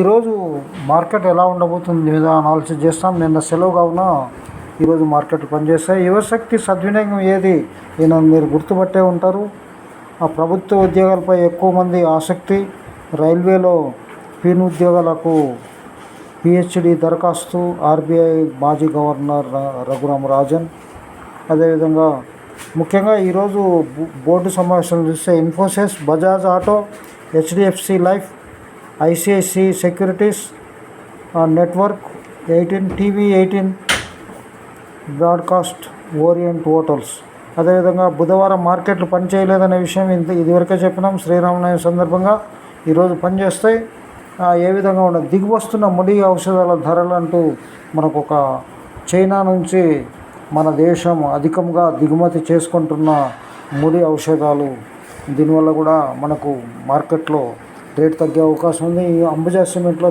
ఈరోజు మార్కెట్ ఎలా ఉండబోతుంది మీద అనాలిసిస్ చేస్తాం. నిన్న సెలవు కావున ఈరోజు మార్కెట్ పనిచేస్తాయి. యువశక్తి సద్వినియోగం ఏది ఈయన మీరు గుర్తుపట్టే ఉంటారు. ఆ ప్రభుత్వ ఉద్యోగాలపై ఎక్కువ మంది ఆసక్తి రైల్వేలో పీన్ ఉద్యోగాలకు పిహెచ్డి దరఖాస్తు ఆర్బీఐ మాజీ గవర్నర్ రఘురామ్ రాజన్ అదేవిధంగా ముఖ్యంగా ఈరోజు బో- బోర్డు సమావేశం చూస్తే Infosys Bajaj auto HDFC life ICICI securities network eighteen TV eighteen broadcast Orient hotels. అదేవిధంగా బుధవారం మార్కెట్లు పనిచేయలేదనే విషయం ఇంత ఇదివరకే చెప్పినాం. శ్రీరామనవమి సందర్భంగా ఈరోజు పనిచేస్తాయి. ఏ విధంగా ఉన్న దిగువస్తున్న ముడి ఔషధాల ధరలు అంటూ మనకు ఒక చైనా నుంచి మన దేశం అధికంగా దిగుమతి చేసుకుంటున్న ముడి ఔషధాలు దీనివల్ల కూడా మనకు మార్కెట్లో రేటు తగ్గే అవకాశం ఉంది. అంబుజా సిమెంట్లో